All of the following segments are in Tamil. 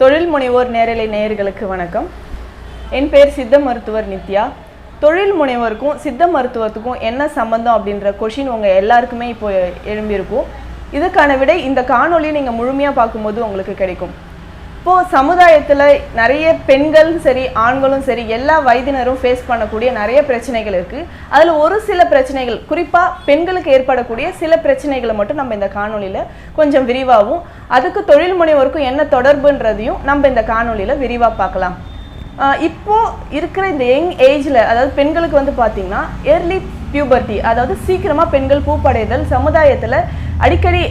தொழில் முனைவோர் நேரலை நேயர்களுக்கு வணக்கம். என் பேர் சித்த மருத்துவர் நித்யா. தொழில் முனைவோருக்கும் சித்த மருத்துவத்துக்கும் என்ன சம்பந்தம் அப்படின்ற கொஷின் உங்கள் எல்லாருக்குமே இப்போ எழும்பியிருக்கும். இதுக்கான விடை இந்த காணொலியை நீங்கள் முழுமையாக பார்க்கும்போது உங்களுக்கு கிடைக்கும். இப்போது சமுதாயத்தில் நிறைய பெண்களும் சரி ஆண்களும் சரி எல்லா வயதினரும் ஃபேஸ் பண்ணக்கூடிய நிறைய பிரச்சனைகள் இருக்குது அதில் ஒரு சில பிரச்சனைகள் குறிப்பாக பெண்களுக்கு ஏற்படக்கூடிய சில பிரச்சனைகளை மட்டும் நம்ம இந்த காணொலியில் கொஞ்சம் விரிவாகவும் அதுக்கு தொழில் முனைவோருக்கும் என்ன தொடர்புன்றதையும் நம்ம இந்த காணொலியில் விரிவாக பார்க்கலாம். இப்போது இருக்கிற இந்த யங் ஏஜில் அதாவது பெண்களுக்கு வந்து பார்த்திங்கன்னா ஏர்லி பியூபர்ட்டி அதாவது சீக்கிரமாக பெண்கள் பூப்படைதல் சமுதாயத்தில் அடிக்கடி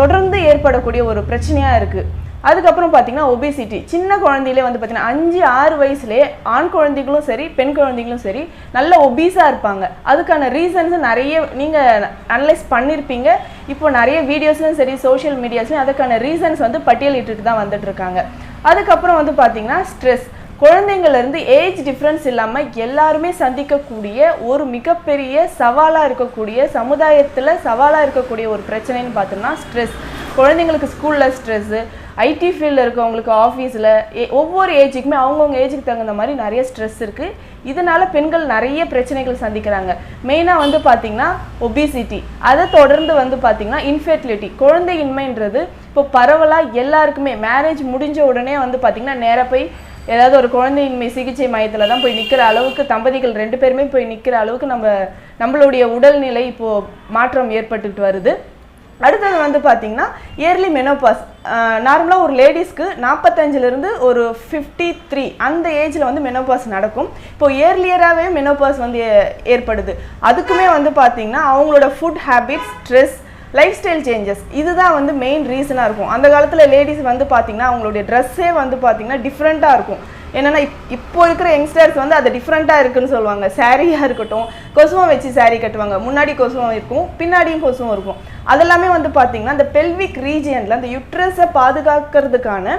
தொடர்ந்து ஏற்படக்கூடிய ஒரு பிரச்சனையாக இருக்குது அதுக்கப்புறம் பார்த்தீங்கன்னா ஒபிசிட்டி சின்ன குழந்தையிலே வந்து பார்த்தீங்கன்னா அஞ்சு ஆறு வயசுலேயே ஆண் குழந்தைகளும் சரி பெண் குழந்தைகளும் சரி நல்ல ஒபீஸாக இருப்பாங்க. அதுக்கான ரீசன்ஸ் நிறைய நீங்கள் அனலைஸ் பண்ணியிருப்பீங்க இப்போ நிறைய வீடியோஸ்லையும் சரி சோஷியல் மீடியாஸ்லையும் அதுக்கான ரீசன்ஸ் வந்து பட்டியலிட்டுட்டு தான் வந்துட்டுருக்காங்க. அதுக்கப்புறம் வந்து பார்த்தீங்கன்னா ஸ்ட்ரெஸ் குழந்தைங்கள்லேருந்து ஏஜ் டிஃப்ரென்ஸ் இல்லாமல் எல்லாருமே சந்திக்கக்கூடிய ஒரு மிகப்பெரிய சவாலாக இருக்கக்கூடிய சமுதாயத்தில் சவாலாக இருக்கக்கூடிய ஒரு பிரச்சனைன்னு பார்த்தோம்னா ஸ்ட்ரெஸ் குழந்தைங்களுக்கு ஸ்கூலில் ஸ்ட்ரெஸ்ஸு ஐடி ஃபீல்டில் இருக்கவங்களுக்கு ஆஃபீஸில் ஒவ்வொரு ஏஜுக்குமே அவங்கவுங்க ஏஜுக்கு தகுந்த மாதிரி நிறைய ஸ்ட்ரெஸ் இருக்குது இதனால் பெண்கள் நிறைய பிரச்சனைகள் சந்திக்கிறாங்க. மெயினாக வந்து பார்த்திங்கன்னா ஒபிசிட்டி அதை தொடர்ந்து வந்து பார்த்திங்கன்னா இன்ஃபெர்டிலிட்டி குழந்தையின்மைன்றது. இப்போ பரவலாக எல்லாருக்குமே மேரேஜ் முடிஞ்ச உடனே வந்து பார்த்திங்கன்னா நேராக போய் ஏதாவது ஒரு குழந்தையின்மை சிகிச்சை மையத்தில் தான் போய் நிற்கிற அளவுக்கு தம்பதிகள் ரெண்டு பேருமே போய் நிற்கிற அளவுக்கு நம்ம நம்மளுடைய உடல்நிலை இப்போது மாற்றம் ஏற்பட்டுட்டு வருது. அடுத்தது வந்து பார்த்தீங்கன்னா இயர்லி மெனோபாஸ் நார்மலாக ஒரு லேடிஸ்க்கு நாற்பத்தஞ்சிலிருந்து ஒரு ஃபிஃப்டி த்ரீ அந்த ஏஜில் வந்து மெனோபாஸ் நடக்கும். இப்போ இயர்லியராகவே மெனோபாஸ் வந்து ஏ- ஏற்படுது. அதுக்குமே வந்து பார்த்திங்கன்னா அவங்களோட food habits stress lifestyle changes இதுதான் வந்து மெயின் ரீசனாக இருக்கும். அந்த காலத்தில் லேடிஸ் வந்து பார்த்திங்கன்னா அவங்களுடைய ட்ரெஸ்ஸே வந்து பார்த்தீங்கன்னா டிஃப்ரெண்ட்டாக இருக்கும். என்னென்னா இப் இப்போ இருக்கிற யங்ஸ்டர்ஸ் வந்து அது டிஃப்ரெண்ட்டாக இருக்குன்னு சொல்லுவாங்க. சாரியாக இருக்கட்டும் கொசுவம் வச்சு சாரி கட்டுவாங்க. முன்னாடி கொசுவம் இருக்கும் பின்னாடியும் கொசுவம் இருக்கும். அதெல்லாமே வந்து பார்த்தீங்கன்னா அந்த பெல்விக் ரீஜியனில் அந்த யுட்ரஸை பாதுகாக்கிறதுக்கான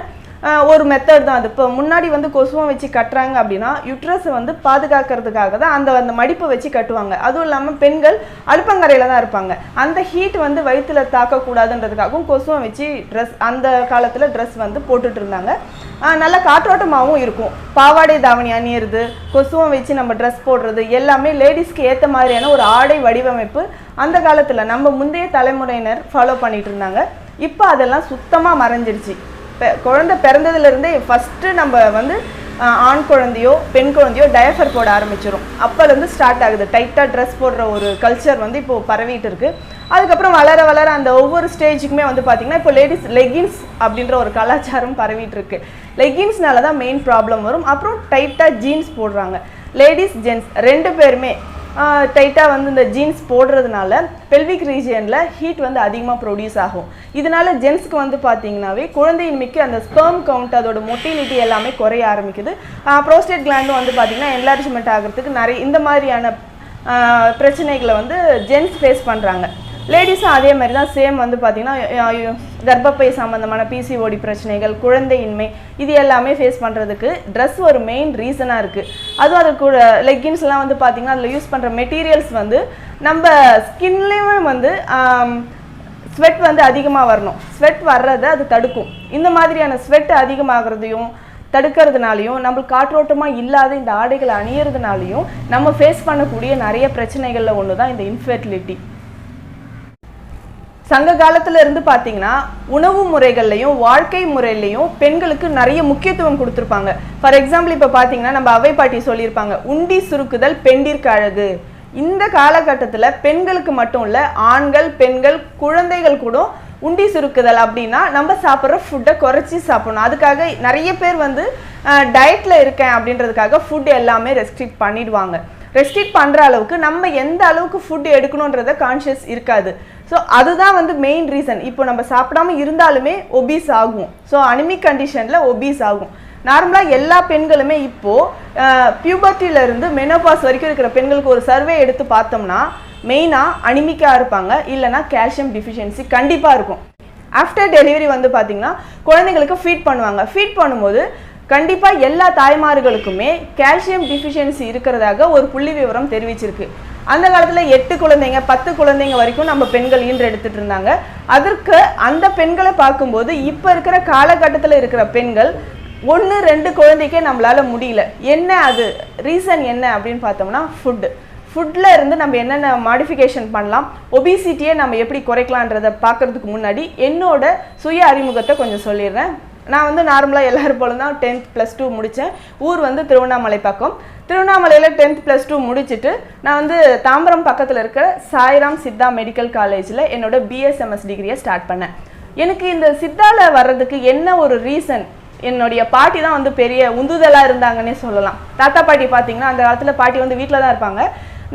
ஒரு மெத்தட் தான் அது. இப்போ முன்னாடி வந்து கொசுவம் வச்சு கட்டுறாங்க அப்படின்னா யுட்ரஸை வந்து பாதுகாக்கிறதுக்காக தான் அந்த அந்த மடிப்பு வச்சு கட்டுவாங்க. அதுவும் இல்லாமல் பெண்கள் அடுப்பங்கரையில் தான் இருப்பாங்க. அந்த ஹீட் வந்து வயிற்றுல தாக்கக்கூடாதுன்றதுக்காகவும் கொசுவம் வச்சு ட்ரெஸ் அந்த காலத்தில் ட்ரெஸ் வந்து போட்டுட்டு இருந்தாங்க. நல்ல காற்றோட்டமாகவும் இருக்கும். பாவாடை தாவணி அணியிறது கொசுவம் வச்சு நம்ம ட்ரெஸ் போடுறது எல்லாமே லேடிஸ்க்கு ஏற்ற மாதிரியான ஒரு ஆடை வடிவமைப்பு அந்த காலத்தில் நம்ம முந்தைய தலைமுறையினர் ஃபாலோ பண்ணிட்டு இருந்தாங்க. இப்போ அதெல்லாம் சுத்தமாக மறைஞ்சிருச்சு. குழந்தை பிறந்ததுலேருந்தே ஃபஸ்ட்டு நம்ம வந்து ஆண் குழந்தையோ பெண் குழந்தையோ டயஃபர் போட ஆரம்பிச்சிடும் அப்போலேருந்து ஸ்டார்ட் ஆகுது. டைட்டாக ட்ரெஸ் போடுற ஒரு கல்ச்சர் வந்து இப்போது பரவிட்டு இருக்குது அதுக்கப்புறம் வளர வளர அந்த ஒவ்வொரு ஸ்டேஜுக்குமே வந்து பார்த்திங்கன்னா இப்போ லேடிஸ் லெகின்ஸ் அப்படின்ற ஒரு கலாச்சாரம் பரவிட்டு இருக்கு. லெகின்ஸ்னால தான் மெயின் ப்ராப்ளம் வரும். அப்புறம் டைட்டாக ஜீன்ஸ் போடுறாங்க. லேடிஸ் ஜென்ஸ் ரெண்டு பேருமே டைட்டாக வந்து இந்த ஜீன்ஸ் போடுறதுனால பெல்விக் ரீஜியனில் ஹீட் வந்து அதிகமாக ப்ரொடியூஸ் ஆகும். இதனால ஜென்ஸ்க்கு வந்து பார்த்தீங்கன்னாவே குழந்தையின்மைக்கு அந்த ஸ்பெர்ம் கவுண்ட் அதோட மொட்டிலிட்டி எல்லாமே குறைய ஆரம்பிக்குது. ப்ரோஸ்டேட் கிளாண்டும் வந்து பார்த்தீங்கன்னா என்லார்ஜ்மெண்ட் ஆகிறதுக்கு நிறைய இந்த மாதிரியான பிரச்சனைகளை வந்து ஜென்ஸ் ஃபேஸ் பண்ணுறாங்க லேடிஸும் அதே மாதிரி தான் சேம் வந்து பார்த்தீங்கன்னா கர்ப்பப்பை சம்மந்தமான பிசிஓடி பிரச்சனைகள் குழந்தையின்மை இது எல்லாமே ஃபேஸ் பண்ணுறதுக்கு ட்ரெஸ் ஒரு மெயின் ரீசனாக இருக்குது அதுவும் அது கூட லெக்கின்ஸ்லாம் வந்து பார்த்தீங்கன்னா அதில் யூஸ் பண்ணுற மெட்டீரியல்ஸ் வந்து நம்ம ஸ்கின்லேயுமே வந்து ஸ்வெட் வந்து அதிகமாக வரணும். ஸ்வெட் வர்றதை அது தடுக்கும். இந்த மாதிரியான ஸ்வெட் அதிகமாகிறதையும் தடுக்கிறதுனாலையும் நம்மளுக்கு காற்றோட்டமாக இல்லாத இந்த ஆடைகளை அணியறதுனாலையும் நம்ம ஃபேஸ் பண்ணக்கூடிய நிறைய பிரச்சனைகளில் ஒன்று தான் இந்த இன்ஃபெர்டிலிட்டி சங்க காலத்துல இருந்து பார்த்தீங்கன்னா உணவு முறைகள்லையும் வாழ்க்கை முறையிலையும் பெண்களுக்கு நிறைய முக்கியத்துவம் கொடுத்துருப்பாங்க. ஃபார் எக்ஸாம்பிள் இப்போ பார்த்தீங்கன்னா நம்ம அவை பாட்டி சொல்லியிருப்பாங்க உண்டி சுருக்குதல் பெண்டிற்கு அழகு. இந்த காலகட்டத்தில் பெண்களுக்கு மட்டும் இல்லை ஆண்கள் பெண்கள் குழந்தைகள் கூட உண்டி சுருக்குதல் அப்படின்னா நம்ம சாப்பிட்ற ஃபுட்டை குறைச்சி சாப்பிடணும். அதுக்காக நிறைய பேர் வந்து டயட்டில் இருக்கேன் அப்படின்றதுக்காக ஃபுட் எல்லாமே ரெஸ்ட்ரிக்ட் பண்ணிடுவாங்க. ரெஸ்ட்ரிக்ட் பண்ணுற அளவுக்கு நம்ம எந்த அளவுக்கு ஃபுட் எடுக்கணுன்றத கான்ஷியஸ் இருக்காது. ஸோ அதுதான் வந்து மெயின் ரீசன் இப்போ நம்ம சாப்பிடாம இருந்தாலுமே ஒபீஸ் ஆகும். ஸோ அனிமிக் கண்டிஷனில் ஒபீஸ் ஆகும். நார்மலாக எல்லா பெண்களுமே இப்போது பியூபர்ட்டிலருந்து மெனோபாஸ் வரைக்கும் இருக்கிற பெண்களுக்கு ஒரு சர்வே எடுத்து பார்த்தோம்னா மெயினாக அனிமிக்காக இருப்பாங்க. இல்லைன்னா கால்சியம் டிஃபிஷியன்சி கண்டிப்பாக இருக்கும். ஆஃப்டர் டெலிவரி வந்து பார்த்தீங்கன்னா குழந்தைங்களுக்கு ஃபீட் பண்ணுவாங்க. ஃபீட் பண்ணும்போது கண்டிப்பாக எல்லா தாய்மார்களுக்குமே கால்சியம் டிஃபிஷியன்சி இருக்கிறதாக ஒரு புள்ளி விவரம் தெரிவிச்சிருக்கு. அந்த காலத்தில் எட்டு குழந்தைங்க பத்து குழந்தைங்க வரைக்கும் நம்ம பெண்கள் ஈன்று எடுத்துட்டு இருந்தாங்க. அதற்கு அந்த பெண்களை பார்க்கும்போது இப்போ இருக்கிற காலகட்டத்தில் இருக்கிற பெண்கள் ஒன்று ரெண்டு குழந்தைக்கே நம்மளால முடியல. என்ன அது? ரீசன் என்ன அப்படின்னு பார்த்தோம்னா ஃபுட்டு ஃபுட்டில் இருந்து நம்ம என்னென்ன மாடிஃபிகேஷன் பண்ணலாம்? ஒபிசிட்டியை நம்ம எப்படி குறைக்கலான்றதை பார்க்கறதுக்கு முன்னாடி என்னோட சுய அறிமுகத்தை கொஞ்சம் சொல்லிடுறேன். நான் வந்து நார்மலாக எல்லாரும் போல தான் டென்த் ப்ளஸ் டூ முடித்தேன் ஊர் வந்து திருவண்ணாமலை பக்கம். திருவண்ணாமலையில் டென்த் ப்ளஸ் டூ முடிச்சுட்டு நான் வந்து தாம்பரம் பக்கத்தில் இருக்கிற சாய்ராம் சித்தா மெடிக்கல் காலேஜில் என்னோட பிஎஸ்எம்எஸ் டிகிரியை ஸ்டார்ட் பண்ணேன். எனக்கு இந்த சித்தால வர்றதுக்கு என்ன ஒரு ரீசன் என்னுடைய பாட்டி தான் வந்து பெரிய உந்துதலாக இருந்தாங்கன்னே சொல்லலாம். தாத்தா பாட்டி பார்த்தீங்கன்னா அந்த காலத்தில் பாட்டி வந்து வீட்டில் தான் இருப்பாங்க.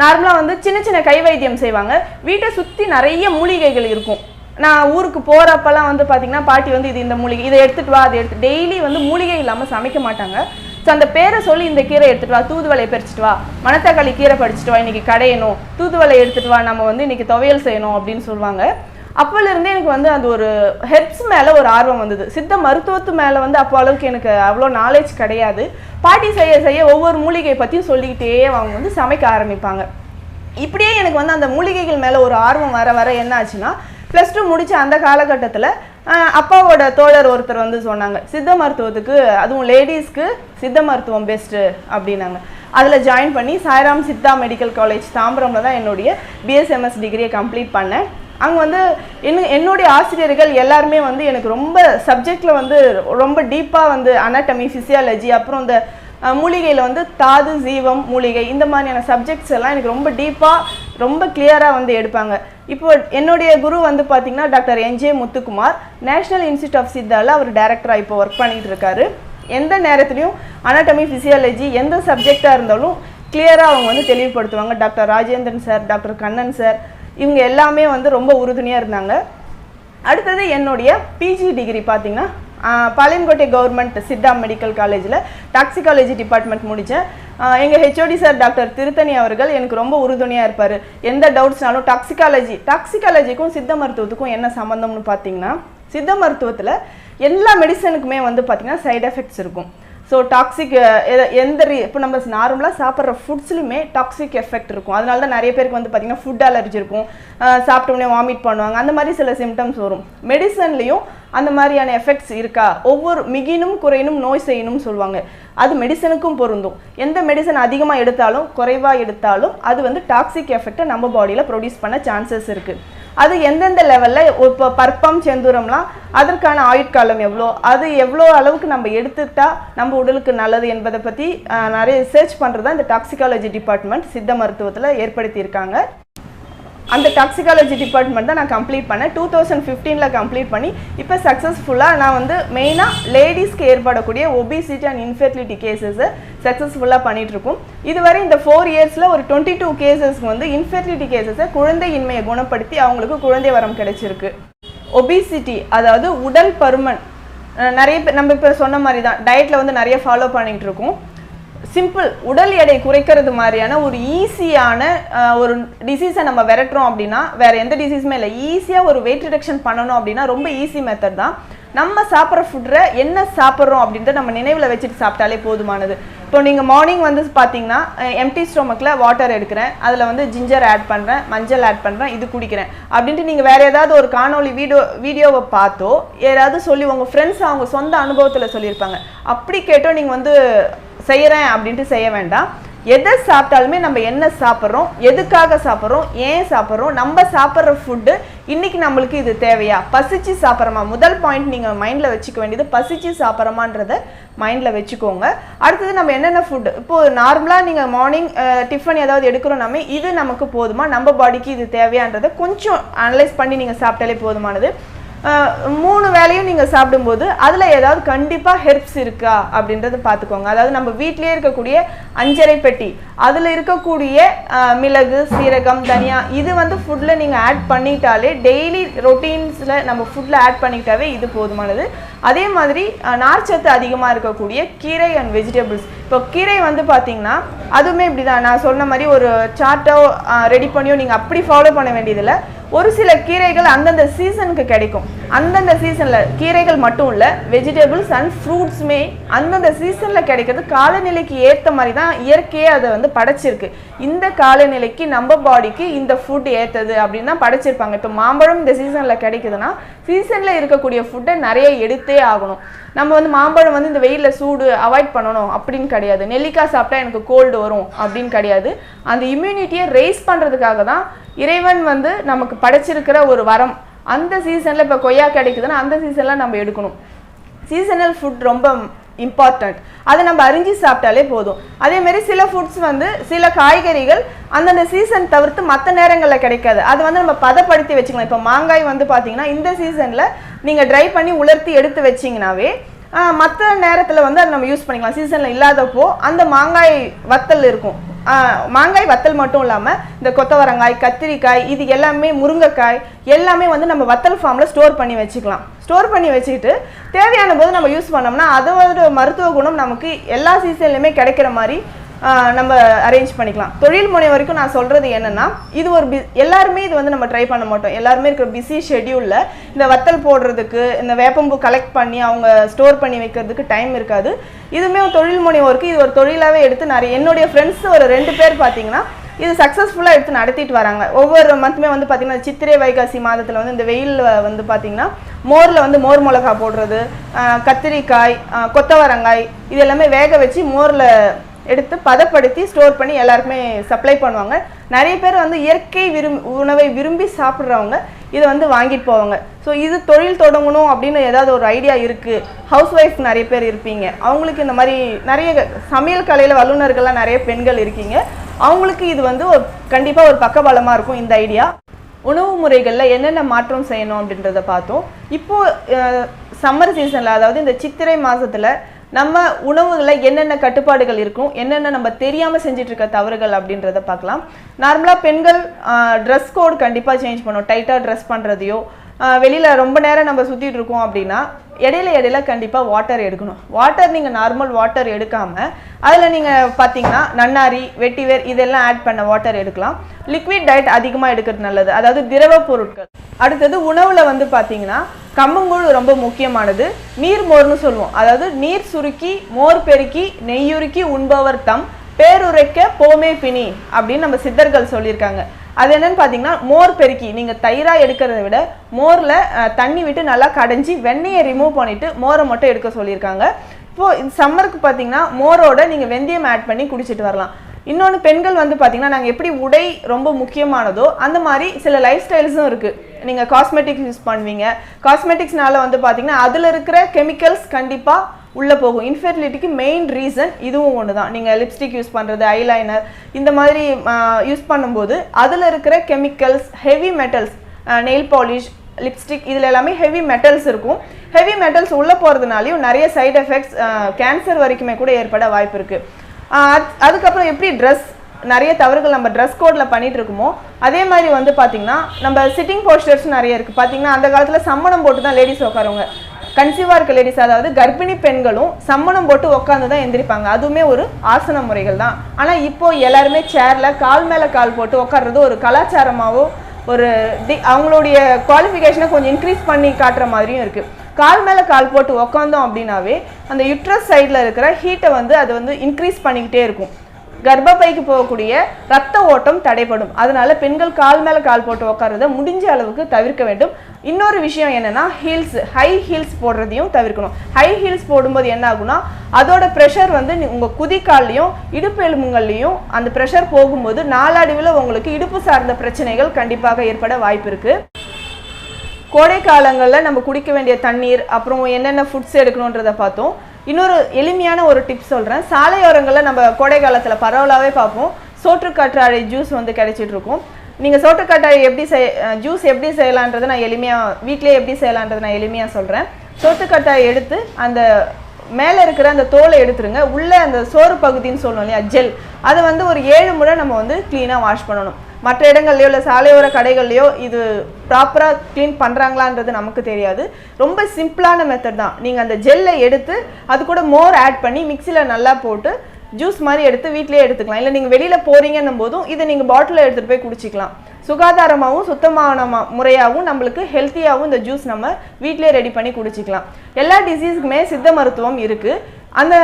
நார்மலாக வந்து சின்ன சின்ன கை வைத்தியம் செய்வாங்க. வீட்டை சுற்றி நிறைய மூலிகைகள் இருக்கும். நான் ஊருக்கு போகிறப்பெல்லாம் வந்து பார்த்தீங்கன்னா பாட்டி வந்து இது இந்த மூலிகை இதை எடுத்துகிட்டு வா அதை எடுத்து டெய்லி வந்து மூலிகை இல்லாமல் சமைக்க மாட்டாங்க. ஸோ அந்த பேரை சொல்லி இந்த கீரை எடுத்துகிட்டு வா தூதுவலையை பறிச்சுட்டு வா மணத்தக்காளி கீரை பறிச்சிட்டு வா இன்னைக்கு கடையணும் தூதுவலை எடுத்துகிட்டு வா நம்ம வந்து இன்றைக்கி துவையல் செய்யணும் அப்படின்னு சொல்லுவாங்க. அப்போலேருந்தே எனக்கு வந்து அந்த ஒரு ஹெர்ப்ஸ் மேலே ஒரு ஆர்வம் வந்தது. சித்த மருத்துவத்து மேலே வந்து அப்போ அளவுக்கு எனக்கு அவ்வளோ நாலேஜ் கிடையாது. பாட்டி செய்ய செய்ய ஒவ்வொரு மூலிகை பற்றியும் சொல்லிக்கிட்டே அவங்க வந்து சமைக்க ஆரம்பிப்பாங்க. இப்படியே எனக்கு வந்து அந்த மூலிகைகள் மேலே ஒரு ஆர்வம் வர வர என்ன ஆச்சுன்னா ப்ளஸ் டூ முடித்த அந்த காலகட்டத்தில் அப்பாவோட தோழர் ஒருத்தர் வந்து சொன்னாங்க சித்த மருத்துவத்துக்கு அதுவும் லேடிஸ்க்கு சித்த மருத்துவம் பெஸ்ட்டு அப்படின்னாங்க. அதில் ஜாயின் பண்ணி சாய்ராம் சித்தா மெடிக்கல் காலேஜ் தாம்பரம்ல தான் என்னுடைய பிஎஸ்எம்எஸ் டிகிரியை கம்ப்ளீட் பண்ணேன். அங்கே வந்து என்ன என்னுடைய ஆசிரியர்கள் எல்லாருமே வந்து எனக்கு ரொம்ப சப்ஜெக்டில் வந்து ரொம்ப டீப்பாக வந்து அனாட்டமி ஃபிசியாலஜி அப்புறம் இந்த மூலிகையில் வந்து தாது ஜீவம் மூலிகை இந்த மாதிரியான சப்ஜெக்ட்ஸ் எல்லாம் எனக்கு ரொம்ப டீப்பாக ரொம்ப கிளியராக வந்து எடுப்பாங்க. இப்போ என்னுடைய குரு வந்து பார்த்தீங்கன்னா doctor NJ Muthukumar national institute of சித்தாவில் அவர் டேரக்டராக இப்போ ஒர்க் பண்ணிகிட்டு இருக்காரு எந்த நேரத்துலையும் அனாட்டமி ஃபிசியாலஜி எந்த சப்ஜெக்டாக இருந்தாலும் கிளியராக அவங்க வந்து தெளிவுபடுத்துவாங்க. Doctor Rajendran sir doctor Kannan sir இவங்க எல்லாமே வந்து ரொம்ப உறுதுணையாக இருந்தாங்க. அடுத்தது என்னுடைய பிஜி டிகிரி பார்த்தீங்கன்னா பாளையங்கோட்டை கவர்மெண்ட் சித்தா மெடிக்கல் காலேஜில் டாக்ஸிகாலஜி டிபார்ட்மெண்ட் முடித்தேன் எங்கள் ஹெச்ஓடி சார் டாக்டர் திருத்தணி அவர்கள் எனக்கு ரொம்ப உறுதுணையாக இருப்பார். எந்த டவுட்ஸ்னாலும் டாக்ஸிகாலஜி டாக்ஸிகாலஜிக்கும் சித்த மருத்துவத்துக்கும் என்ன சம்மந்தம்னு பார்த்தீங்கன்னா சித்த மருத்துவத்தில் எல்லா மெடிசனுக்குமே வந்து பார்த்தீங்கன்னா சைடு எஃபெக்ட்ஸ் இருக்கும். ஸோ டாக்ஸிக் எந்த ரீ இப்போ நம்ம நார்மலாக சாப்பிட்ற ஃபுட்ஸ்லையுமே டாக்ஸிக் எஃபெக்ட் இருக்கும். அதனால தான் நிறைய பேருக்கு வந்து பார்த்திங்கன்னா ஃபுட் அலர்ஜி இருக்கும். சாப்பிட்டோன்னே வாமிட் பண்ணுவாங்க. அந்த மாதிரி சில சிம்டம்ஸ் வரும். மெடிசன்லேயும் அந்த மாதிரியான எஃபெக்ட்ஸ் இருக்கா? ஒவ்வொரு மிகினும் குறையினும் நோய் செய்யணும்னு சொல்லுவாங்க. அது மெடிசனுக்கும் பொருந்தும். எந்த மெடிசன் அதிகமாக எடுத்தாலும் குறைவாக எடுத்தாலும் அது வந்து டாக்ஸிக் எஃபெக்டை நம்ம பாடியில் ப்ரொடியூஸ் பண்ண சான்சஸ் இருக்குது அது எந்தெந்த லெவலில் இப்போ பற்பம் செந்தூரம்லாம் அதற்கான ஆயுட்காலம் எவ்வளோ அது எவ்வளோ அளவுக்கு நம்ம எடுத்துட்டா நம்ம உடலுக்கு நல்லது என்பதை பற்றி நிறைய ரிசர்ச் பண்ணுறது தான் இந்த டாக்ஸிகாலஜி டிபார்ட்மெண்ட் சித்த மருத்துவத்தில் ஏற்படுத்தியிருக்காங்க. அந்த டாக்ஸிகாலஜி டிபார்ட்மெண்ட் தான் நான் கம்ப்ளீட் பண்ணேன். டூ தௌசண்ட் ஃபிஃப்டீனில் கம்ப்ளீட் பண்ணி இப்போ சக்ஸஸ்ஃபுல்லாக நான் வந்து மெயினாக லேடிஸ்க்கு ஏற்படக்கூடிய ஒபிசிட்டி அண்ட் இன்ஃபெர்டிலிட்டி கேசஸை சக்ஸஸ்ஃபுல்லாக பண்ணிகிட்ருக்கோம் இதுவரை இந்த ஃபோர் இயர்ஸில் ஒரு டுவெண்ட்டி டூ கேசஸ்க்கு வந்து இன்ஃபெர்டிலிட்டி கேசஸை குழந்தையின்மையை குணப்படுத்தி அவங்களுக்கு குழந்தை வரம் கிடைச்சிருக்கு. ஒபிசிட்டி அதாவது உடல் பருமன் நிறைய பேர் நம்ம இப்போ சொன்ன மாதிரி தான் டயட்டில் வந்து நிறைய ஃபாலோ பண்ணிகிட்டு இருக்கோம் சிம்பிள் உடல் எடை குறைக்கிறது மாதிரியான ஒரு ஈஸியான ஒரு டிசீஸை நம்ம விரட்டுறோம் அப்படின்னா வேற எந்த டிசீஸுமே இல்லை. ஈஸியாக ஒரு வெயிட் ரிடக்ஷன் பண்ணணும் அப்படின்னா ரொம்ப ஈஸி மெத்தட் தான். நம்ம சாப்பிட்ற ஃபுட்டை என்ன சாப்பிட்றோம் அப்படின்றத நம்ம நினைவில் வச்சுட்டு சாப்பிட்டாலே போதுமானது. இப்போ நீங்கள் மார்னிங் வந்து பார்த்தீங்கன்னா எம்டி ஸ்டொமக்கில் வாட்டர் எடுக்கிறேன். அதில் வந்து ஜிஞ்சர் ஆட் பண்ணுறேன் மஞ்சள் ஆட் பண்ணுறேன் இது குடிக்கிறேன். அப்படின்ட்டு நீங்கள் வேறு ஏதாவது ஒரு காணொளி வீடியோ வீடியோவை பார்த்தோ யாராவது சொல்லி உங்கள் ஃப்ரெண்ட்ஸ் அவங்க சொந்த அனுபவத்தில் சொல்லியிருப்பாங்க. அப்படி கேட்டோ நீங்கள் வந்து செய்கிறேன் அப்படின்ட்டு செய்ய வேண்டாம். எதை சாப்பிட்டாலுமே நம்ம என்ன சாப்பிட்றோம் எதுக்காக சாப்பிட்றோம் ஏன் சாப்பிட்றோம் நம்ம சாப்பிட்ற ஃபுட்டு இன்னைக்கு நம்மளுக்கு இது தேவையா? பசிச்சு சாப்பிட்றோமா? முதல் பாயிண்ட் நீங்கள் மைண்டில் வச்சுக்க வேண்டியது பசிச்சு சாப்பிட்றோமான்றத மைண்டில் வச்சுக்கோங்க. அடுத்தது நம்ம என்னென்ன ஃபுட்டு இப்போது நார்மலாக நீங்கள் மார்னிங் டிஃபன் ஏதாவது எடுக்கிறோம்னாமே இது நமக்கு போதுமா? நம்ம பாடிக்கு இது தேவையான்றதை கொஞ்சம் அனலைஸ் பண்ணி நீங்கள் சாப்பிட்டாலே போதுமானது. மூணு வேளையும் நீங்கள் சாப்பிடும்போது அதில் ஏதாவது கண்டிப்பாக ஹெர்ப்ஸ் இருக்கா அப்படின்றத பார்த்துக்கோங்க அதாவது நம்ம வீட்டிலே இருக்கக்கூடிய அஞ்சரை பெட்டி அதில் இருக்கக்கூடிய மிளகு சீரகம் தனியா இது வந்து ஃபுட்டில் நீங்கள் ஆட் பண்ணிட்டாலே டெய்லி ரொட்டீன்ஸில் நம்ம ஃபுட்டில் ஆட் பண்ணிக்கிட்டாவே இது போதுமானது. அதே மாதிரி நார்ச்சத்து அதிகமாக இருக்கக்கூடிய கீரை அண்ட் வெஜிடபிள்ஸ் இப்போ கீரை வந்து பார்த்தீங்கன்னா அதுவுமே இப்படி தான் நான் சொன்ன மாதிரி ஒரு சார்ட்டோ ரெடி பண்ணியோ நீங்கள் அப்படி ஃபாலோ பண்ண வேண்டியதில்லை. ஒரு சில கீரைகள் அந்தந்த சீசனுக்கு கிடைக்கும். அந்தந்த சீசனில் கீரைகள் மட்டும் இல்லை வெஜிடபிள்ஸ் அண்ட் ஃப்ரூட்ஸுமே அந்தந்த சீசனில் கிடைக்கிறது காலநிலைக்கு ஏற்ற மாதிரி தான் இயற்கையே அதை வந்து படைச்சிருக்கு. இந்த காலநிலைக்கு நம்ம பாடிக்கு இந்த ஃபுட் ஏற்றது அப்படின்னு தான் படைச்சிருப்பாங்க. இப்போ மாம்பழம் இந்த சீசனில் கிடைக்குதுன்னா சீசனில் இருக்கக்கூடிய ஃபுட்டை நிறைய எடுத்தே ஆகணும். நம்ம வந்து மாம்பழம் வந்து இந்த வெயிலில் சூடு அவாய்ட் பண்ணணும் அப்படின்னு கிடையாது. நெல்லிக்காய் சாப்பிட்டா எனக்கு கோல்டு வரும் அப்படின்னு கிடையாது. அந்த இம்யூனிட்டியை ரைஸ் பண்ணுறதுக்காக தான் இறைவன் வந்து நமக்கு படைச்சிருக்கிற ஒரு வரம். அந்த சீசனில் இப்போ கொய்யா கிடைக்குதுன்னா அந்த சீசனில் நம்ம எடுக்கணும். சீசனல் ஃபுட் ரொம்ப இம்பார்ட்டண்ட் அதை நம்ம அறிஞ்சு சாப்பிட்டாலே போதும். அதேமாரி சில ஃபுட்ஸ் வந்து சில காய்கறிகள் அந்தந்த சீசன் தவிர்த்து மற்ற நேரங்களில் கிடைக்காது. அது வந்து நம்ம பதப்படுத்தி வச்சுக்கலாம். இப்போ மாங்காய் வந்து பார்த்தீங்கன்னா இந்த சீசனில் நீங்கள் ட்ரை பண்ணி உலர்த்தி எடுத்து வச்சிங்கனாவே மற்ற நேரத்தில் வந்து அதை நம்ம யூஸ் பண்ணிக்கலாம். சீசனில் இல்லாதப்போ அந்த மாங்காய் வத்தல் இருக்கும். மாங்காய் வத்தல் மட்டும் இல்லாமல் இந்த கொத்தவரங்காய் கத்திரிக்காய் இது எல்லாமே முருங்கைக்காய் எல்லாமே வந்து நம்ம வத்தல் ஃபார்மில் ஸ்டோர் பண்ணி வச்சுக்கலாம். ஸ்டோர் பண்ணி வச்சுக்கிட்டு தேவையான போது நம்ம யூஸ் பண்ணோம்னா அதோட மருத்துவ குணம் நமக்கு எல்லா சீசன்லையுமே கிடைக்கிற மாதிரி நம்ம அரேஞ்ச் பண்ணிக்கலாம். தொழில் முனை வரைக்கும் நான் சொல்கிறது என்னென்னா இது ஒரு பி எல்லாருமே இது வந்து நம்ம ட்ரை பண்ண மாட்டோம். எல்லாருமே இருக்கிற பிஸி ஷெட்யூலில் இந்த வத்தல் போடுறதுக்கு இந்த வேப்பம்பூ கலெக்ட் பண்ணி அவங்க ஸ்டோர் பண்ணி வைக்கிறதுக்கு டைம் இருக்காது. இதுவுமே தொழில் முனைவோருக்கு இது ஒரு தொழிலாகவே எடுத்து நிறைய என்னுடைய ஃப்ரெண்ட்ஸ் ஒரு ரெண்டு பேர் பார்த்தீங்கன்னா இது சக்ஸஸ்ஃபுல்லாக எடுத்து நடத்திட்டு வராங்க. ஒவ்வொரு மந்த்துமே வந்து பார்த்திங்கன்னா சித்திரை வைகாசி மாதத்தில் வந்து இந்த வெயிலில் வந்து பார்த்திங்கன்னா மோரில் வந்து மோர் மிளகா போடுறது கத்திரிக்காய் கொத்தவரங்காய் இது எல்லாமே வேக வச்சு மோரில் எடுத்து பதப்படுத்தி ஸ்டோர் பண்ணி எல்லாருக்குமே சப்ளை பண்ணுவாங்க. நிறைய பேர் வந்து இயற்கை விரும் உணவை விரும்பி சாப்பிட்றவங்க இதை வந்து வாங்கிட்டு போவாங்க. ஸோ இது தொழில் தொடங்கணும் அப்படின்னு ஏதாவது ஒரு ஐடியா இருக்குது ஹவுஸ் ஒய்ஃப் நிறைய பேர் இருப்பீங்க. அவங்களுக்கு இந்த மாதிரி நிறைய சமையல் கலையில் வல்லுநர்கள்லாம் நிறைய பெண்கள் இருக்கீங்க. அவங்களுக்கு இது வந்து ஒரு கண்டிப்பாக ஒரு பக்கபலமாக இருக்கும் இந்த ஐடியா உணவு முறைகளில் என்னென்ன மாற்றம் செய்யணும் அப்படின்றத பார்த்தோம். இப்போது சம்மர் சீசனில் அதாவது இந்த சித்திரை மாதத்தில் நம்ம உணவுகளை என்னென்ன கட்டுப்பாடுகள் இருக்கும் என்னென்ன நம்ம தெரியாமல் செஞ்சுட்டு இருக்க தவறுகள் அப்படின்றத பார்க்கலாம். நார்மலாக பெண்கள் ட்ரெஸ் கோட் கண்டிப்பாக சேஞ்ச் பண்ணணும் டைட்டாக ட்ரெஸ் பண்ணுறதையோ வெளியில் ரொம்ப நேரம் நம்ம சுற்றிட்டு இருக்கோம் அப்படின்னா இடையில இடையில கண்டிப்பாக வாட்டர் எடுக்கணும். வாட்டர் நீங்கள் நார்மல் வாட்டர் எடுக்காமல் அதில் நீங்கள் பார்த்தீங்கன்னா நன்னாரி வெட்டிவேர் இதெல்லாம் ஆட் பண்ண வாட்டர் எடுக்கலாம். லிக்விட் டயட் அதிகமாக எடுக்கிறது நல்லது. அதாவது திரவ பொருட்கள். அடுத்தது உணவில் வந்து பார்த்தீங்கன்னா கம்மங்கூழ் ரொம்ப முக்கியமானது. நீர் மோர்னு சொல்லுவோம். அதாவது நீர் சுருக்கி மோர் பெருக்கி நெய்யுருக்கி உண்பவர் தம் பேருரைக்க போமே பினி அப்படின்னு நம்ம சித்தர்கள் சொல்லியிருக்காங்க. அது என்னன்னு பார்த்தீங்கன்னா மோர் பெருக்கி நீங்கள் தயிராக எடுக்கிறத விட மோரில் தண்ணி விட்டு நல்லா கடைஞ்சி வெண்ணெயை ரிமூவ் பண்ணிவிட்டு மோரை மட்டும் எடுக்க சொல்லியிருக்காங்க. இப்போது இந்த சம்மருக்கு பார்த்தீங்கன்னா மோரோட நீங்கள் வெந்தயம் ஆட் பண்ணி குடிச்சிட்டு வரலாம். இன்னொன்று பெண்கள் வந்து பார்த்தீங்கன்னா நாங்கள் எப்படி உடை ரொம்ப முக்கியமானதோ அந்த மாதிரி சில லைஃப் ஸ்டைல்ஸும் இருக்குது நீங்கள் காஸ்மெட்டிக்ஸ் யூஸ் பண்ணுவீங்க. காஸ்மெட்டிக்ஸ்னால வந்து பார்த்தீங்கன்னா அதில் இருக்கிற கெமிக்கல்ஸ் கண்டிப்பாக உள்ளே போகும். இன்ஃபெர்டிலிட்டிக்கு மெயின் ரீசன் இதுவும் ஒன்று தான் நீங்கள் லிப்ஸ்டிக் யூஸ் பண்ணுறது ஐலைனர் இந்த மாதிரி யூஸ் பண்ணும்போது அதில் இருக்கிற chemicals heavy metals nail polish lipstick இதில் எல்லாமே ஹெவி மெட்டல்ஸ் இருக்கும். ஹெவி மெட்டல்ஸ் உள்ளே போகிறதுனாலையும் நிறைய சைட் எஃபெக்ட்ஸ் கேன்சர் வரைக்குமே கூட ஏற்பட வாய்ப்பு இருக்குது அதுக்கப்புறம் எப்படி ட்ரெஸ் நிறைய தவறுகள் நம்ம ட்ரெஸ் கோடில் பண்ணிட்டு இருக்குமோ அதே மாதிரி வந்து பார்த்தீங்கன்னா நம்ம சிட்டிங் போஸ்டர்ஸ் நிறைய இருக்குது பார்த்தீங்கன்னா அந்த காலத்தில் சம்மணம் போட்டு தான் லேடிஸ் உட்காருவாங்க கன்சீவாக இருக்க லேடிஸ் அதாவது கர்ப்பிணி பெண்களும் சம்மணம் போட்டு உட்காந்து தான் எந்திரிப்பாங்க. அதுவுமே ஒரு ஆசன முறைகள் தான். ஆனால் இப்போது எல்லாருமே சேரில் கால் மேலே கால் போட்டு உட்காடுறது ஒரு கலாச்சாரமாகவோ ஒரு டி அவங்களுடைய குவாலிஃபிகேஷனை கொஞ்சம் இன்க்ரீஸ் பண்ணி காட்டுற மாதிரியும் இருக்குது கால் மேலே கால் போட்டு உக்காந்தோம் அப்படின்னாவே அந்த யுட்ரஸ் சைடில் இருக்கிற ஹீட்டை வந்து அது வந்து இன்க்ரீஸ் பண்ணிக்கிட்டே இருக்கும். கர்ப்பப்பைக்கு போகக்கூடிய ரத்த ஓட்டம் தடைப்படும் அதனால பெண்கள் கால் மேலே கால் போட்டு உட்கார்றத முடிஞ்ச அளவுக்கு தவிர்க்க வேண்டும். இன்னொரு விஷயம் என்னன்னா ஹீல்ஸ் ஹை ஹீல்ஸ் போடுறதையும் தவிர்க்கணும். ஹை ஹீல்ஸ் போடும்போது என்ன ஆகும்னா அதோட ப்ரெஷர் வந்து உங்கள் உங்க குதிக்கால்லையும் இடுப்பு எலும்புகள்லையும் அந்த ப்ரெஷர் போகும்போது நாளடைவில் உங்களுக்கு இடுப்பு சார்ந்த பிரச்சனைகள் கண்டிப்பாக ஏற்பட வாய்ப்பு இருக்கு. கோடை காலங்களில் நம்ம குடிக்க வேண்டிய தண்ணீர் அப்புறம் என்னென்ன ஃபுட்ஸ் எடுக்கணுன்றதை பார்த்தோம். இன்னொரு எளிமையான ஒரு டிப் சொல்கிறேன் சாலையோரங்களில் நம்ம கோடை காலத்தில் பரவலாகவே பார்ப்போம். சோற்றுக்காற்றாழை ஜூஸ் வந்து கிடைச்சிட்ருக்கும் நீங்கள் சோற்றுக்காற்றாழை எப்படி செய் ஜூஸ் எப்படி செய்யலான்றது நான் எளிமையாக வீட்டிலே எப்படி செய்யலான்றதை நான் எளிமையாக சொல்கிறேன் சோற்றுக்காற்றாழை எடுத்து அந்த மேலே இருக்கிற அந்த தோலை எடுத்துருங்க. உள்ளே அந்த சோறு பகுதின்னு சொல்லணும் இல்லையா ஜெல் அதை வந்து ஒரு ஏழு முறை நம்ம வந்து க்ளீனாக வாஷ் பண்ணணும். மற்ற இடங்கள்லையோ இல்லை சாலையோர கடைகள்லையோ இது ப்ராப்பராக க்ளீன் பண்ணுறாங்களான்றது நமக்கு தெரியாது. ரொம்ப சிம்பிளான மெத்தட் தான். நீங்கள் அந்த ஜெல்லை எடுத்து அது கூட மோர் ஆட் பண்ணி மிக்சியில் நல்லா போட்டு ஜூஸ் மாதிரி எடுத்து வீட்லேயே எடுத்துக்கலாம். இல்லை நீங்கள் வெளியில் போகிறீங்கன்னும் போதும் இதை நீங்கள் பாட்டிலில் எடுத்துகிட்டு போய் குடிச்சிக்கலாம். சுகாதாரமாகவும் சுத்தமான முறையாகவும் நம்மளுக்கு ஹெல்த்தியாகவும் இந்த ஜூஸ் நம்ம வீட்டிலே ரெடி பண்ணி குடிச்சிக்கலாம். எல்லா டிசீஸ்க்குமே சித்த மருத்துவம் இருக்குது அந்த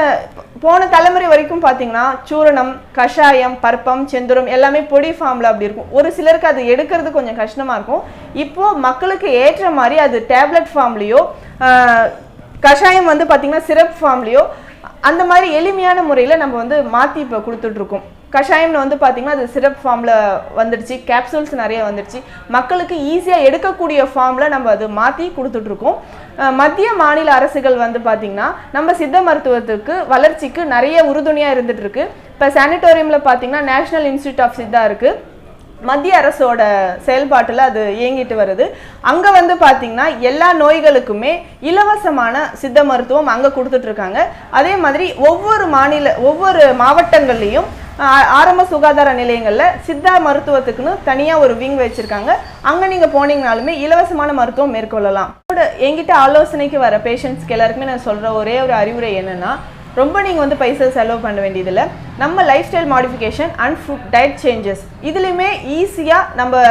போன தலைமுறை வரைக்கும் பார்த்தீங்கன்னா சூரணம் கஷாயம் பருப்பம் செந்துரம் எல்லாமே பொடி ஃபார்மில் அப்படி இருக்கும். ஒரு சிலருக்கு அது எடுக்கிறது கொஞ்சம் கஷ்டமாக இருக்கும். இப்போது மக்களுக்கு ஏற்ற மாதிரி அது டேப்லெட் ஃபார்ம்லேயோ கஷாயம் வந்து பார்த்திங்கன்னா சிரப் ஃபார்ம்லேயோ அந்த மாதிரி எளிமையான முறையில் நம்ம வந்து மாற்றி இப்போ கொடுத்துட்ருக்கோம் கஷாயம்னு வந்து பார்த்தீங்கன்னா அது சிரப் ஃபார்மில் வந்துடுச்சு கேப்சூல்ஸ் நிறைய வந்துடுச்சு. மக்களுக்கு ஈஸியாக எடுக்கக்கூடிய ஃபார்மில் நம்ம அது மாற்றி கொடுத்துட்ருக்கோம். மத்திய மாநில அரசுகள் வந்து பார்த்திங்கன்னா நம்ம சித்த மருத்துவத்துக்கு வளர்ச்சிக்கு நிறைய உறுதுணையாக இருந்துகிட்ருக்கு இப்போ சானிட்டோரியமில் பார்த்தீங்கன்னா நேஷ்னல் இன்ஸ்டியூட் ஆஃப் சித்தா இருக்குது மத்திய அரசோட செயல்பாட்டில் அது இயங்கிட்டு வருது. அங்கே வந்து பார்த்தீங்கன்னா எல்லா நோய்களுக்குமே இலவசமான சித்த மருத்துவம் அங்கே கொடுத்துட்ருக்காங்க. அதே மாதிரி ஒவ்வொரு மாநில ஒவ்வொரு மாவட்டங்கள்லேயும் ஆரம்ப சுகாதார நிலையங்களில் சித்தா மருத்துவத்துக்குன்னு தனியாக ஒரு விங் வச்சுருக்காங்க. அங்கே நீங்கள் போனீங்கனாலுமே இலவசமான மருத்துவம் மேற்கொள்ளலாம். இதோட என்கிட்ட ஆலோசனைக்கு வர பேஷண்ட்ஸ்க்கு எல்லாருக்குமே நான் சொல்கிற ஒரே ஒரு அறிவுரை என்னென்னா ரொம்ப நீங்கள் வந்து பைசா செலவு பண்ண வேண்டியதில்லை. நம்ம lifestyle modification and food diet changes இதுலேயுமே ஈஸியாக நம்ம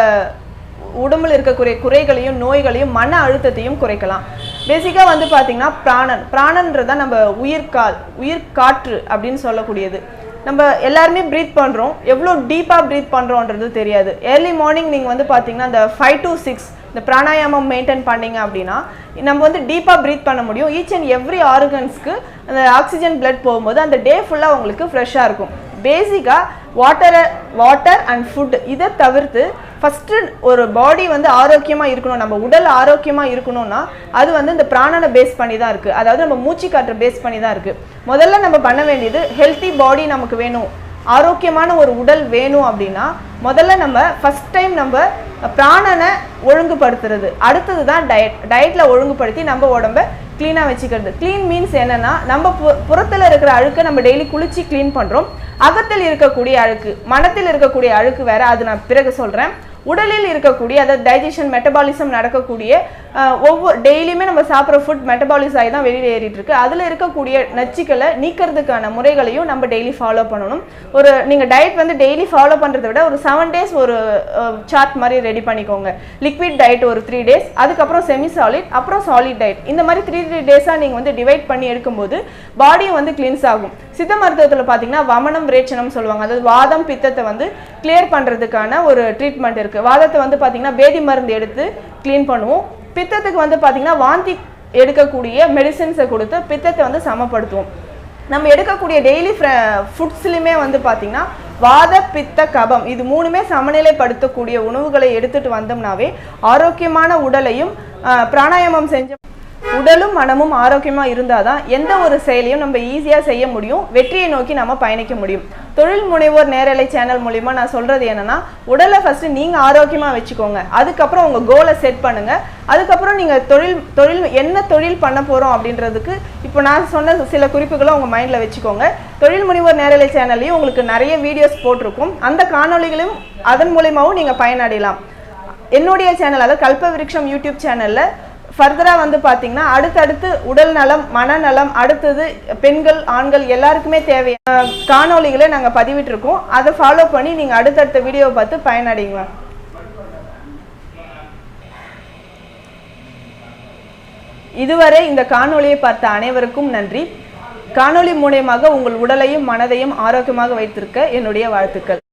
உடம்புல இருக்கக்கூடிய குறைகளையும் நோய்களையும் மன அழுத்தத்தையும் குறைக்கலாம். பேசிக்காக வந்து பார்த்திங்கன்னா பிராணன் பிராணன்றதான் நம்ம உயிர்கால் உயிர் காற்று அப்படின்னு சொல்லக்கூடியது. நம்ம எல்லாருமே ப்ரீத் பண்ணுறோம் எவ்வளோ டீப்பாக ப்ரீத் பண்ணுறோன்றது தெரியாது. ஏர்லி மார்னிங் நீங்கள் வந்து பார்த்தீங்கன்னா இந்த ஃபைவ் டு சிக்ஸ் இந்த பிராணாயாமம் மெயின்டைன் பண்ணீங்க அப்படின்னா நம்ம வந்து டீப்பாக ப்ரீத் பண்ண முடியும். ஈச் அண்ட் எவ்ரி ஆர்கன்ஸ்க்கு அந்த ஆக்சிஜன் பிளட் போகும்போது அந்த டே ஃபுல்லாக உங்களுக்கு ஃப்ரெஷ்ஷாக இருக்கும். பேசிக்காக வாட்டரை வாட்டர் அண்ட் ஃபுட் இதை தவிர்த்து ஃபஸ்ட்டு ஒரு பாடி வந்து ஆரோக்கியமாக இருக்கணும். நம்ம உடல் ஆரோக்கியமாக இருக்கணும்னா அது வந்து இந்த பிராணனை பேஸ் பண்ணி தான் இருக்குது அதாவது நம்ம மூச்சு காற்றை பேஸ் பண்ணி தான் இருக்குது முதல்ல நம்ம பண்ண வேண்டியது ஹெல்த்தி பாடி நமக்கு வேணும். ஆரோக்கியமான ஒரு உடல் வேணும் அப்படின்னா முதல்ல நம்ம ஃபஸ்ட் டைம் நம்ம பிராணனை ஒழுங்குபடுத்துறது. அடுத்தது தான் டயட் டயட்டில் ஒழுங்குபடுத்தி நம்ம உடம்ப க்ளீனாக வச்சுக்கிறது. க்ளீன் மீன்ஸ் என்னென்னா நம்ம பு புறத்தில் இருக்கிற அழுக்கை நம்ம டெய்லி குளித்து க்ளீன் பண்ணுறோம் அகத்தில் இருக்கக்கூடிய அழுக்கு மனத்தில் இருக்கக்கூடிய அழுக்கு வேறு அது நான் பிறகு சொல்கிறேன் உடலில் இருக்கக்கூடிய அதாவது டைஜஷன் மெட்டபாலிசம் நடக்கக்கூடிய ஒவ்வொரு டெய்லியுமே நம்ம சாப்பிட்ற ஃபுட் மெட்டபாலிஸ் ஆகி தான் வெளியில் ஏறிட்டு இருக்கு அதில் இருக்கக்கூடிய நச்சுக்களை நீக்கிறதுக்கான முறைகளையும் நம்ம டெய்லி ஃபாலோ பண்ணணும். ஒரு நீங்கள் டயட் வந்து டெய்லி ஃபாலோ பண்ணுறதை விட ஒரு செவன் டேஸ் ஒரு சார்ட் மாதிரி ரெடி பண்ணிக்கோங்க. லிக்விட் டயட் ஒரு த்ரீ டேஸ் அதுக்கப்புறம் செமி சாலிட் அப்புறம் சாலிட் டயட் இந்த மாதிரி த்ரீ த்ரீ டேஸாக நீங்கள் வந்து டிவைட் பண்ணி எடுக்கும்போது பாடியும் வந்து கிளீன்ஸ் ஆகும். சித்த மருத்துவத்தில் பார்த்தீங்கன்னா வமனம் ரேச்சனம் சொல்லுவாங்க. அதாவது வாதம் பித்தத்தை வந்து கிளியர் பண்ணுறதுக்கான ஒரு ட்ரீட்மெண்ட் இருக்குது வாதத்தை வந்து பார்த்தீங்கன்னா பேதி மருந்து எடுத்து க்ளீன் பண்ணுவோம். பித்தத்துக்கு வந்து பார்த்தீங்கன்னா வாந்தி எடுக்கக்கூடிய மெடிசின்ஸை கொடுத்து பித்தத்தை வந்து சமப்படுத்துவோம். நம்ம எடுக்கக்கூடிய டெய்லி ஃபுட்ஸ்லையுமே வந்து பார்த்தீங்கன்னா வாத பித்த கபம் இது மூணுமே சமநிலைப்படுத்தக்கூடிய உணவுகளை எடுத்துட்டு வந்தோம்னாவே ஆரோக்கியமான உடலையும் பிராணாயாமம் செஞ்ச உடலும் மனமும் ஆரோக்கியமாக இருந்தால் தான் எந்த ஒரு செயலையும் நம்ம ஈஸியாக செய்ய முடியும். வெற்றியை நோக்கி நம்ம பயணிக்க முடியும். தொழில் முனைவோர் நேரலை சேனல் மூலிமா நான் சொல்கிறது என்னன்னா உடலை ஃபஸ்ட்டு நீங்கள் ஆரோக்கியமாக வச்சுக்கோங்க. அதுக்கப்புறம் உங்கள் கோலை செட் பண்ணுங்கள் அதுக்கப்புறம் நீங்கள் தொழில் தொழில் என்ன தொழில் பண்ண போகிறோம் அப்படின்றதுக்கு இப்போ நான் சொன்ன சில குறிப்புகளை உங்கள் மைண்டில் வச்சுக்கோங்க. தொழில் முனைவோர் நேரலை சேனல்லையும் உங்களுக்கு நிறைய வீடியோஸ் போட்டிருக்கும். அந்த காணொளிகளையும் அதன் மூலிமாவும் நீங்கள் பயனடையலாம். என்னுடைய சேனல் அதாவது கல்ப விருட்சம் யூடியூப் சேனலில் ஃபர்தராக வந்து பார்த்தீங்கன்னா அடுத்தடுத்து உடல் நலம் மனநலம் அடுத்தது பெண்கள் ஆண்கள் எல்லாருக்குமே தேவையான காணொளிகளை நாங்கள் பதிவிட்டிருக்கோம். அதை ஃபாலோ பண்ணி நீங்கள் அடுத்தடுத்த வீடியோவை பார்த்து பயனடைங்க. இதுவரை இந்த காணொலியை பார்த்த அனைவருக்கும் நன்றி. காணொளி மூலயமாக உங்கள் உடலையும் மனதையும் ஆரோக்கியமாக வைத்திருக்க என்னுடைய வாழ்த்துக்கள்.